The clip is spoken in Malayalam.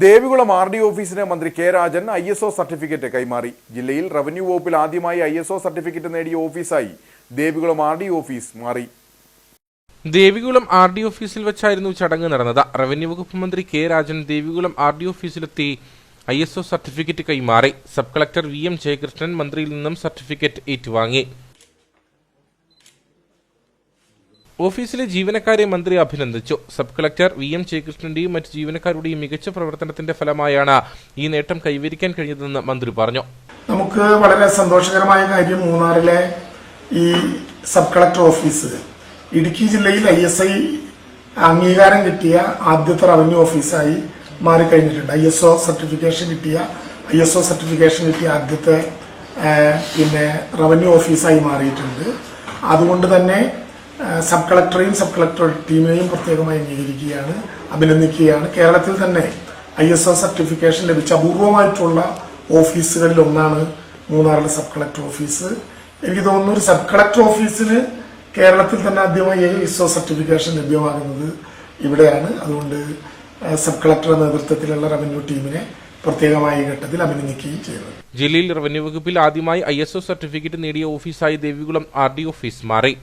ദേവികുളം ആർ ഡി ഓഫീസിന് മന്ത്രി K Rajan I S O certificate കൈമാറി. ജില്ലയിൽ റവന്യൂ വകുപ്പിൽ ആദ്യമായി ഐ എസ് ഒ സർട്ടിഫിക്കറ്റ് നേടിയ ഓഫീസായി ദേവികുളം ആർ ഡി ഓഫീസ് മാറി. ദേവികുളം ആർ ഡി ഓഫീസിൽ വെച്ചായിരുന്നു ചടങ്ങ് നടന്നത്. റവന്യൂ വകുപ്പ് മന്ത്രി K Rajan Devikulam R D ഓഫീസിലെത്തി I S O certificate കൈമാറി. Sub collector V M Jayakrishnan മന്ത്രിയിൽ നിന്നും സർട്ടിഫിക്കറ്റ് ഏറ്റുവാങ്ങി. ഓഫീസിലെ ജീവനക്കാരെ മന്ത്രി അഭിനന്ദിച്ചു. സബ് കളക്ടർ വി എം ജയകൃഷ്ണന്റെയും മറ്റ് ജീവനക്കാരുടെയും മികച്ച പ്രവർത്തനത്തിന്റെ ഫലമായാണ് ഈ നേട്ടം കൈവരിക്കാൻ കഴിഞ്ഞതെന്ന് മന്ത്രി പറഞ്ഞു. നമുക്ക് വളരെ സന്തോഷകരമായ കാര്യം മൂന്നാറിലെ ഈ സബ് കളക്ടർ ഓഫീസ്. ഇടുക്കി ജില്ലയിൽ ഐ എസ് ഐ അംഗീകാരം കിട്ടിയ ആദ്യത്തെ റവന്യൂ ഓഫീസായി മാറിക്കഴിഞ്ഞിട്ടുണ്ട്. ഐ എസ് ഒ സർട്ടിഫിക്കേഷൻ കിട്ടിയ ഐ എസ് ഒ സർട്ടിഫിക്കേഷൻ കിട്ടിയ ആദ്യത്തെ പിന്നെ റവന്യൂ ഓഫീസായി മാറിയിട്ടുണ്ട്. അതുകൊണ്ട് തന്നെ സബ് കളക്ടറെയും സബ് കളക്ടർ ടീമിനെയും പ്രത്യേകമായി അംഗീകരിക്കുകയാണ് അഭിനന്ദിക്കുകയാണ്. കേരളത്തിൽ തന്നെ ഐ എസ് ഒ സർട്ടിഫിക്കേഷൻ ലഭിച്ച അപൂർവമായിട്ടുള്ള ഓഫീസുകളിൽ ഒന്നാണ് മൂന്നാറിലെ സബ് കളക്ടർ ഓഫീസ്. എനിക്ക് തോന്നുന്നു ഒരു സബ് കളക്ടർ ഓഫീസിന് കേരളത്തിൽ തന്നെ ആദ്യമായി ഐ എസ് ഒ സർട്ടിഫിക്കേഷൻ ലഭ്യമാകുന്നത് ഇവിടെയാണ്. അതുകൊണ്ട് സബ് കളക്ടറുടെ നേതൃത്വത്തിലുള്ള റവന്യൂ ടീമിനെ പ്രത്യേകമായ ഘട്ടത്തിൽ അഭിനന്ദിക്കുകയും ചെയ്തു ജില്ലയിൽ റവന്യൂ വകുപ്പിൽ ആദ്യമായി ഐ എസ് ഒ സർട്ടിഫിക്കറ്റ് നേടിയ ഓഫീസായി ദേവികുളം ആർ ഡി ഓഫീസ് മാറി.